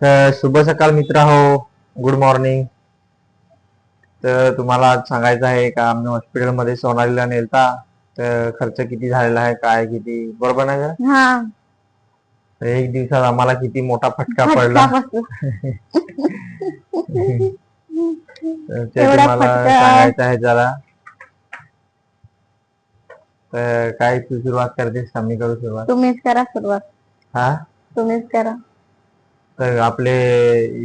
तर शुभ सकाळ मित्र हो. गुड मॉर्निंग तर तुम्हाला आज सांगायचं आहे का? आम्ही हॉस्पिटलमध्ये सोनालीला नेलता. तर खर्च किती झालेला आहे? काय किती? बरोबर ना का हा. तर एक दिवसात आम्हाला किती मोठा फटका पडला. तर ते एवढा तुम्हाला फटका. सांगायचं आहे जरा. तर काय तू सुरुवात करतेस? का मी करू सुरुवात. तुम्हीच करा सुरुवात. हा? तुम्हीच करा. तर आपले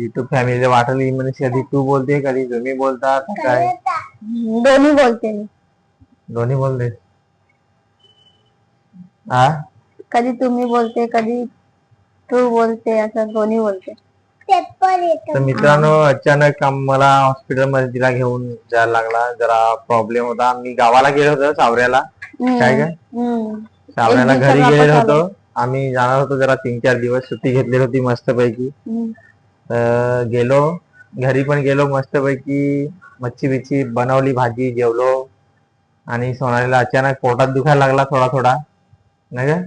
युट्यूब फॅमिलीला वाटली म्हणजे कधी तू बोलते कधी तुम्ही बोलता काय? दोन्ही बोलते मी. दोन्ही बोलते. हा कधी तुम्ही बोलते कधी तू बोलते असं दोन्ही बोलते. तर मित्रांनो अचानक आम- मला हॉस्पिटलमध्ये तिला घेऊन जायला लागला. जरा प्रॉब्लेम होता. मी गावाला गेलो होतो सावऱ्याला. काय काय? हम्म. सावऱ्याला एक घरी दिवसात गेलेलो होतो. आम्ही जाणार होतो जरा तीन चार दिवस. सुट्टी घेतलेली होती मस्त पैकी हम्म. तर गेलो. घरी पण गेलो मस्त पैकी मच्छी बिच्छी बनवली भाजी जेवलो. आणि सोनालीला अचानक पोटात दुखायला लागला थोडा थोडा नाही का.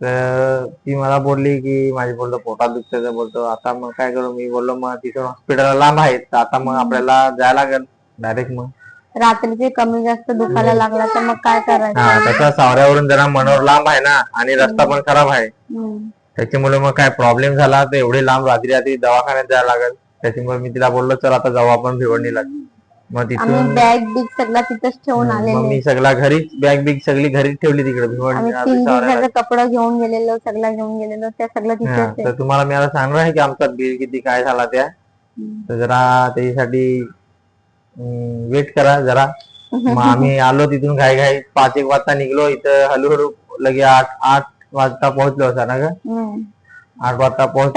तर ती मला बोलली की माझी बोलतो पोटात दुखतंय तर बोलतो. आता मग काय करू? मी बोललो मग तिथून हॉस्पिटल लांब आहे तर आता मग आपल्याला जायला लागेल. डायरेक्ट मग. रात्रीचे कमी जास्त दुखायला लागला तर मग काय करायचं? हा तसं सावऱ्यावरून जरा मनोर लांब आहे ना आणि रस्ता पण खराब आहे. हम्म. त्याच्यामुळे मग काय प्रॉब्लेम झाला तर एवढे लांब रात्री रात्री दवाखान्यात जायला लागेल. त्याच्यामुळे मी तिला बोललो चल आता जाऊ आपण भिवंडीला. मग आम्ही तिथून बॅग बिग सगळा तिथंच ठेवून मग आलेले. मी सगळा घरीच बॅग बिग सगळी घरीच ठेवली तिकडे आम्ही भिवंडी तीन सावऱ्याला. दिवसाचं कपडे घेऊन गेलेलो सगळं घेऊन गेलेलो त्या सगळं हा, तिथेच आहे. तर तुम्हाला मी आता सांगणार आहे की आमचा बिल किती काय झाला त्या. हम्म. तर जरा त्याच्यासाठी वेट करा जरा. मग आम्ही आलो तिथून घाई घाई पाच एक वाजता निघलो. इथं हळूहळू लगे आठ आठ वाजता पोहोचलो होता ना ग. हम्म. आठ वाजता पोहोचलो.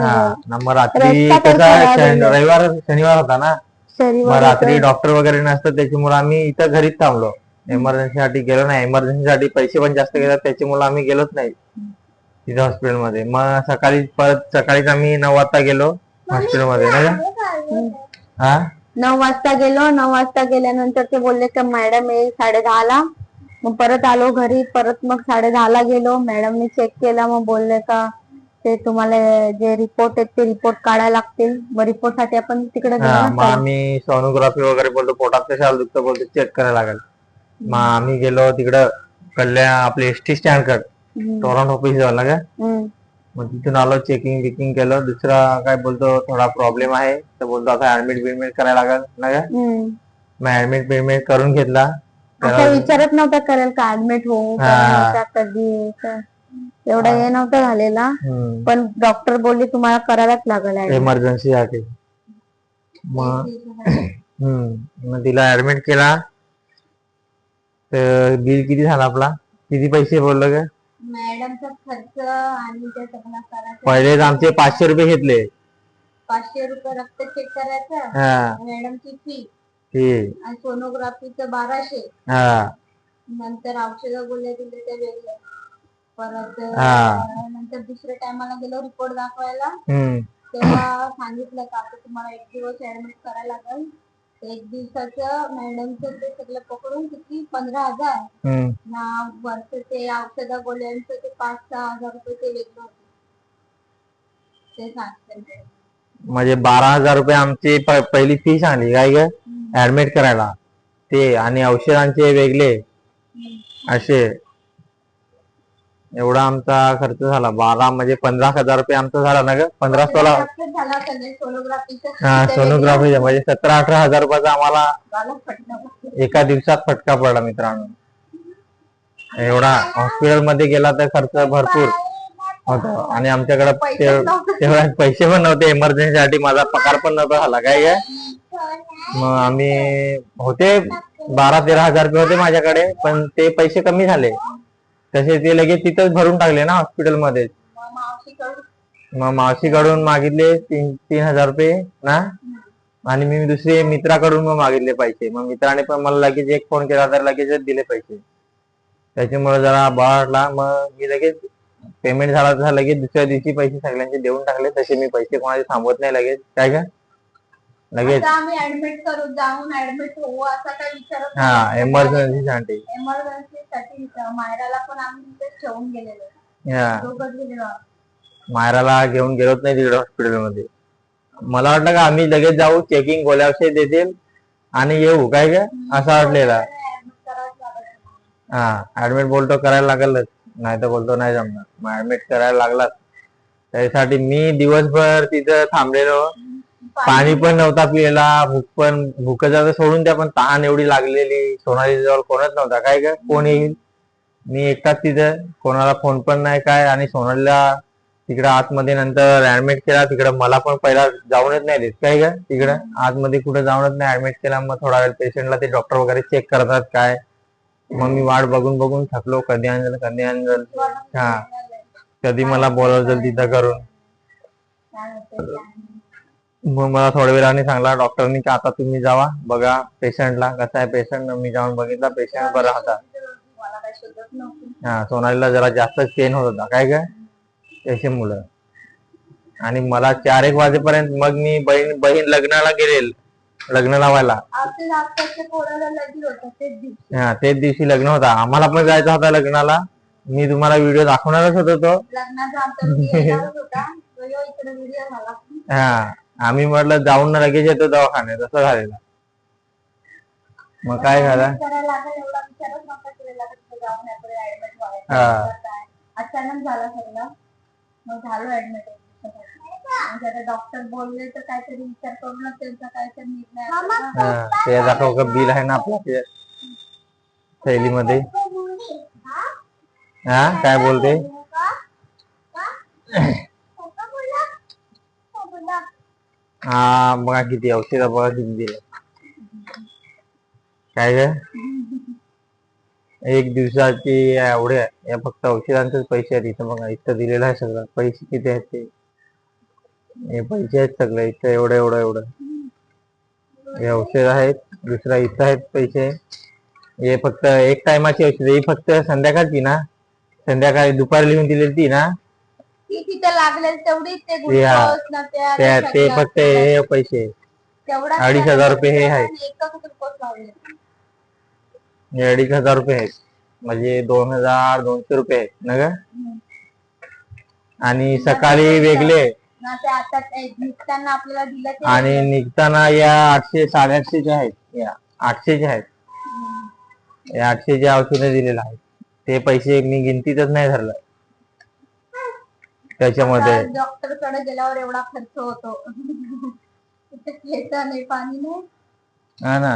हा रात्री कसं. रविवार शनिवार होता ना. मग शनिवार रात्री. डॉक्टर वगैरे नसतं त्याच्यामुळे आम्ही इथं घरीच थांबलो. इमर्जन्सी साठी गेलो नाही. इमर्जन्सी साठी पैसे पण जास्त घेतात त्याच्यामुळे आम्ही गेलोच नाही. तिथे हॉस्पिटलमध्ये मग सकाळी परत सकाळीच आम्ही नऊ वाजता गेलो हॉस्पिटलमध्ये नाही का? हा? नऊ वाजता गेलो. नऊ वाजता गेल्यानंतर ते बोलले का मॅडम येईल साडे ला मग परत आलो घरी. परत मग साडे ला गेलो. मॅडमने चेक केला. मग बोलले का ते तुम्हाला जे रिपोर्ट आहेत ते रिपोर्ट काढायला लागतील. मग रिपोर्टसाठी आपण तिकडे मग आम्ही सोनोग्राफी वगैरे बोलतो. पोटात कशाला दुखतं बोलतो. चेक करायला लागेल. मग आम्ही गेलो तिकडं. कल्याण आपले एस टी स्टँड कड. हम्म. टोरंट ऑफिस झालं का. मग तिथून आलो चेकिंग बिकिंग केलं दुसरा काय बोलतो थोडा प्रॉब्लेम आहे तर बोलतो आता ऍडमिट बिडमिट करायला लागेल ना का हम्म. मग ऍडमिट बिडमिट करून घेतला विचारत नव्हता करेल का ऍडमिट होऊ का हा. कधी. एवढा हे नव्हता झालेला. पण डॉक्टर बोलले तुम्हाला करायलाच लागेल. इमर्जन्सी हम्म मग तिला ऍडमिट केला तर बिल किती झाला आपला किती पैसे बोललो का मॅडमचा खर्च आणि ते सगळं करायचं पहिलेच आमचे पाचशे रुपये घेतले. पाचशे रुपये रक्त चेक करायचं. हा. मॅडमची फी ठीक आणि सोनोग्राफीचं बाराशे. हा. नंतर औषधं बोलले दिले ते वेगळे. परत हा. अं, नंतर दुसऱ्या टायमाला गेलो रिपोर्ट दाखवायला. हम्म. तेव्हा सांगितलं का आता तुम्हाला एक दिवस ऍडमिट करायला लागेल. एक दिवसाचं मॅडमचं ते सगळं पकडून किती? पंधरा हजार. हम्म. ना वरचं ते औषध गोळ्यांचं ते पाच सहा हजार रुपये ते वेगळं होते ते सांगते म्हणजे बारा हजार रुपये आमची प- पहिली फी सांगली काय ग? ऍडमिट करायला. ते आणि औषधांचे वेगळे. असे. एवढा आमचा खर्च झाला. बारा म्हणजे पंधरा हजार रुपये आमचा झाला ना ग? पंधरा सोळा हा सोनोग्राफी म्हणजे सतरा अठरा हजार रुपयाचा आम्हाला एका दिवसात फटका पडला मित्रांनो. एवढा हॉस्पिटलमध्ये गेला तर खर्च भरपूर होता. आणि आमच्याकडे तेवढ्या पैसे पण नव्हते. इमर्जन्सी साठी माझा पगार पण नव्हता झाला. काय काय मग आम्ही होते बारा तेरा हजार रुपये होते माझ्याकडे पण ते पैसे कमी झाले. तसे ते लगेच तिथंच भरून टाकले ना हॉस्पिटलमध्ये मावशीकडून? मग मावशीकडून मागितले तीन तीन हजार रुपये ना? आणि मी दुसरे मित्राकडून मग मागितले पैसे. मग मित्राने पण मला लगेच एक फोन केला तर लगेचच दिले पैसे. त्याच्यामुळे जरा वाढला मग मी लगेच पेमेंट झाला तसा लगेच दुसऱ्या दिवशी पैसे सगळ्यांचे देऊन टाकले. तसे मी पैसे कोणाचे थांबवत नाही लगेच. काय का लगेच. आता आम्ही ऍडमिट करू जाऊन ऍडमिट होऊ असा काही विचारत हा एमर्जन्सी साठी. एमर्जन्सी साठी मायराला पण आम्ही तिथे ठेवून गेलेलो. हा. दोघंच गेलेलो आम्ही. मायराला घेऊन गेलोच नाही तिकडे हॉस्पिटलमध्ये मला वाटलं का आम्ही लगेच जाऊ चेकिंग गोल्या औषध देतील आणि येऊ काय काय असं वाटलेलं. हा ऍडमिट बोलतो करायला लागलच. नाही तर बोलतो नाही जमणार. मग ऍडमिट करायला लागलाच. त्यासाठी मी दिवसभर तिथं थांबलेलो. पाणी पण नव्हता पिलेला भूक पण भूक तर सोडून द्या पण तहान एवढी लागलेली. सोनाली जवळ कोणच नव्हता. काय काय कोण येईल? मी एकटाच तिथं. कोणाला फोन पण नाही काय. आणि सोनालीला तिकडे आतमध्ये नंतर ऍडमिट केला. तिकडे मला पण पहिला जाऊनच नाही देत. काय का तिकडे आतमध्ये कुठे जाऊनच नाही ऍडमिट केला. मग थोडा वेळ पेशंटला ते डॉक्टर वगैरे चेक करतात काय. मग मी वाट बघून बघून थकलो. कधी आणलं कधी आणलं. हा. कधी मला बोलवलं तिथं करून. मग मला थोड्या वेळाने सांगला डॉक्टरनी की आता तुम्ही जावा बघा पेशंटला कसा आहे पेशंट मी जाऊन बघितला पेशंट बरा होता हा सोनालीला जरा जास्तच पेन होत होता. काय काय त्याची मुलं. आणि मला चार एक वाजेपर्यंत मग मी बहीण बहीण लग्नाला गेलेल. लग्न लावायला. हा तेच दिवशी लग्न होता. आम्हाला पण जायचं होता लग्नाला. मी तुम्हाला व्हिडिओ दाखवणारच होतो तो हा. आम्ही म्हटलं जाऊन ना लगेच येतो दवाखान्यात असं झालेलं. मग काय झालं? हा. अचानक झाला सगळं. मग झालो ऍडमिट डॉक्टर बोलले तर काहीतरी विचार करूनच त्यांचा काहीतरी निर्णय ना. हा, ते दाखव का बिल आहे ना आपल्या थैलीमध्ये हा? काय बोलते? हा बघा किती औषध बघा किती दिले. काय ग? एक दिवसाची एवढे या फक्त औषधांचेच पैसे आहेत इथं बघा इथं दिलेलं आहे सगळं. पैसे किती आहेत ते? हे पैसे आहेत सगळे इथं एवढं एवढं एवढं. हे औषध आहेत दुसरा इथं आहेत पैसे. हे फक्त एक टायमाची औषध ही फक्त संध्याकाळची ना. संध्याकाळी दुपारी लिहून दिलेली ती ना. ती तिथे लागलेल तेवढीच ते ना त्या त्या ते फक्त हे पैसे. तेवढाच अडीच हजार रुपये हे आहेत. आणि एकच ग्लुकोज लावले हे अडीच हजार रुपये आहेत. म्हणजे दोन हजार दोनशे रुपये आहेत ना ग? आणि सकाळी वेगळे. ना ते आता ते निघताना आपल्याला दिलं ते आणि निघताना या आठशे साडेआठशेचे आहेत या आठशेचे आहेत या आठशेचे औषधे दिलेले आहेत ते पैसे मी गिनतीतच नाही धरलं. त्याच्यामध्ये. डॉक्टरकडे गेल्यावर एवढा खर्च होतो. नाही पाणी नाही. हा ना.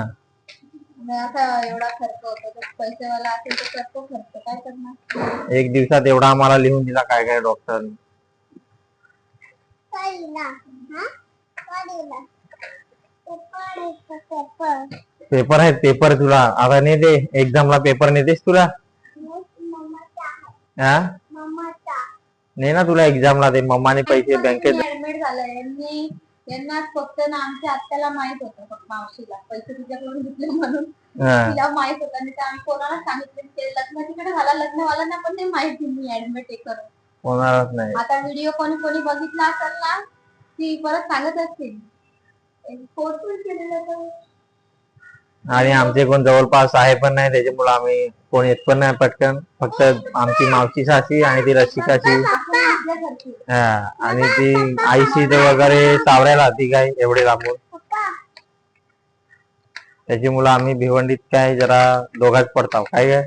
एवढा खर्च होतो. तर पैसेवाला असेल तर करतो खर्च. काय करणार? एक दिवसात एवढा आम्हाला लिहून दिला काय काय डॉक्टर पेपर आहेत पेपर? तुला. आता नाही दे एक्झामला पेपर नेतेस तुला? हा? नाही ना तुला एक्झामला दे मम्माने पैसे बँकेत ऍडमिट झालं यांनी यांना फक्त ना आमच्या आत्याला माहीत होतं फक्त मावशीला. पैसे तिच्याकडून घेतले म्हणून. हा. तिला माहीत होतं. आणि ते आम्ही कोणाला सांगितलं ते लग्न तिकडे झाला लग्नवाल्यांना पण ते माहिती मी ऍडमिट आहे करून. होणारच नाही. आता व्हिडिओ कोणी कोणी बघितला असेल ना ती परत सांगत असतील. फोटो केलेला तर आणि आमचे कोण जवळपास आहे पण नाही त्याच्यामुळे आम्ही कोण येत पण नाही पटकन. फक्त आमची मावशी सासी आणि ती रसिकाची. हा आणि ती आईशी ते वगैरे सावरायला ती काय एवढे लांबून? त्याच्यामुळे आम्ही भिवंडीत काय जरा दोघात पडताव. काय काय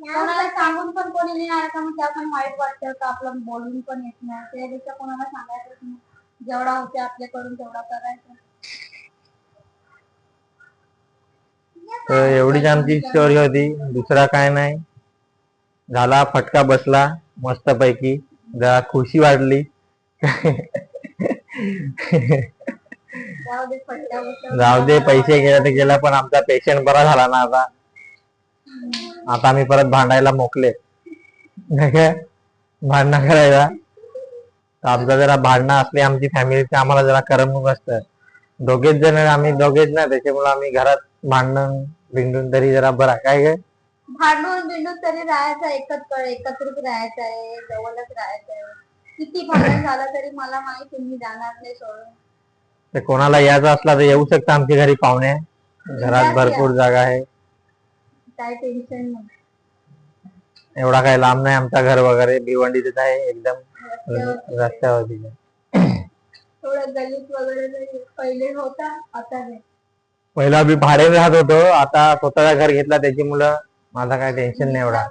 कोणाला सांगून पण कोणी नाही आलं का? मग त्या पण वाईट वाटतं का? आपलं बोलून पण येत नाही. त्यापेक्षा कोणाला सांगायचंच नाही. जेवढा होते आपल्याकडून तेवढा करायचा. तर एवढीच आमची स्टोरी होती. दुसरा काय नाही. झाला फटका बसला. मस्त पैकी जरा खुशी वाढली जाऊ दे पैसे गेला ते गेला पण आमचा पेशंट बरा झाला ना आता. आता आम्ही परत भांडायला मोकले. भांडणं करायला. तर आमचा जरा भांडणं असली आमची फॅमिलीची आम्हाला जरा करमणूक असतं. दोघेच जण आम्ही दोघेच ना त्याच्यामुळे आम्ही घरात भांडण भिंडून तरी जरा बरा. काय काय भांडून बिंडून तरी राहायचं एकत्र एकत्रित राहायचं आहे जवळच राहायचं आहे. किती भांडण झालं तरी मला माहिती मी जाणार नाही सोडून. तर कोणाला यायचं असला तर येऊ शकता आमच्या घरी पाहुणे. घरात भरपूर जागा आहे. काय टेन्शन नाही. एवढा काही लांब नाही आमचा घर वगैरे भिवंडीतच आहे एकदम. रस्त्यावर रस्त्यावरती थोडं गलीत वगैरे नाही. पहिले होता आता नाही. पहिला मी भाडे राहत होतो. आता स्वतःचा घर घेतला त्याची मुलं माझा काय टेन्शन नाही एवढा.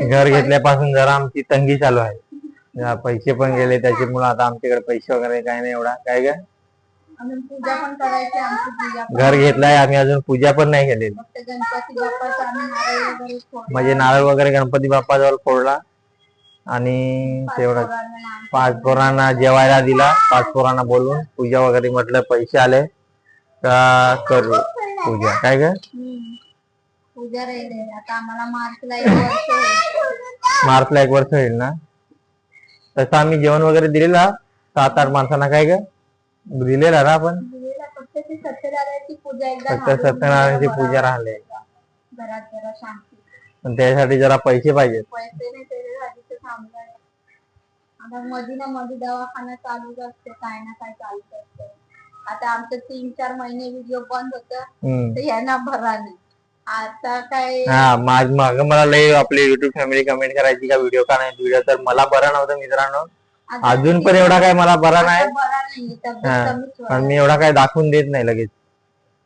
घर घेतल्यापासून जरा आमची तंगी चालू आहे. पैसे पण गेले त्याच्यामुळे आता आमच्याकडे पैसे वगैरे काय नाही एवढा. काय ग. घर घेतलाय आम्ही अजून पूजा पण नाही केलेली. म्हणजे नारळ वगैरे गणपती बाप्पाजवळ फोडला. आणि तेवढं. पाच पोरांना जेवायला दिला. पाच पोरांना बोलवून पूजा वगैरे म्हटलं पैसे आले. का करू पूजा? काय ग. पूजा राहिले. आता आम्हाला मार्चला एक वर्ष होईल. मार्चला एक वर्ष होईल ना? तसं आम्ही जेवण वगैरे दिलेला सात आठ माणसांना काय ग? दिलेला ना आपण? फक्त सत्यनारायणची पूजा एकदा फक्त घालून सत्यनारायणची दिलं पूजा राहिली बरं. घरात जरा शांती. पण त्यासाठी जरा पैसे पाहिजेत. पैसे नाही त्याच्यासाठी ते थांबलंय आता मध्ये ना मध्ये दवाखाना चालूच असते. काय ना काय चालूच असते. आता आमचं तीन चार महिने व्हिडिओ बंद होत यांना भरा नाही. आता काय हा माझ माग मला लय आपली युट्यूब फॅमिली कमेंट करायची का व्हिडिओ का नाही व्हिडिओ तर मला बरा नव्हता मित्रांनो. अजून पण एवढा काय मला बरा नाही. पण. मी एवढा काय दाखवून देत नाही लगेच.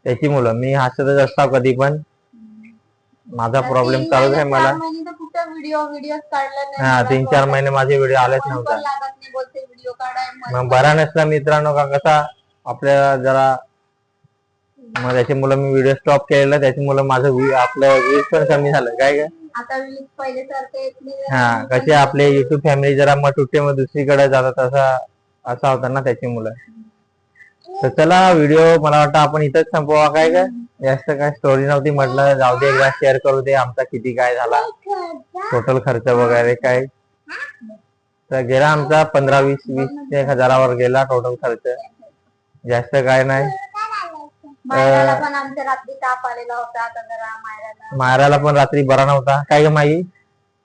त्याची मुलं मी हसतच असतो कधी पण. माझा प्रॉब्लेम चालूच आहे मला. हा तीन चार. महिने माझे व्हिडिओ आलेच नव्हता. मग बरा नसला मित्रांनो का कसा? आपल्याला जरा मग मुलं मी व्हिडिओ स्टॉप केलेला त्याची मुलं माझं आपलं व्ह्यूज पण कमी झालं. काय काय आता वीज पहिले सारखं येत नाही हा कसे आपले युट्यूब फॅमिली जरा मग तुटे मग दुसरीकडे जातात असा असा होता ना त्याची मुलं. तर चला व्हिडिओ मला वाटतं आपण इथंच संपवा. काय काय जास्त काय स्टोरी नव्हती म्हटलं. जाऊ दे एकदा शेअर करू दे आमचा किती काय झाला. टोटल खर्च वगैरे काय. तर गेला आमचा पंधरा वीस वीस एक हजारावर गेला टोटल खर्च. जास्त काय नाही. मायराला पण आमच्या रात्री ताप आलेला होता आता जरा मायराला. मारायला पण रात्री बरा नव्हता. काय ग माई?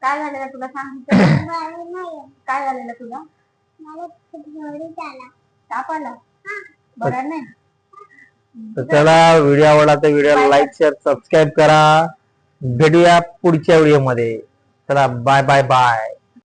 काय झालेलं तुला सांग. काय झालेलं तुला? ताप आला. बरं नाही. तर चला व्हिडिओ आवडला तर व्हिडिओला लाईक शेअर सबस्क्राईब करा. भेटूया पुढच्या व्हिडिओमध्ये चला बाय बाय बाय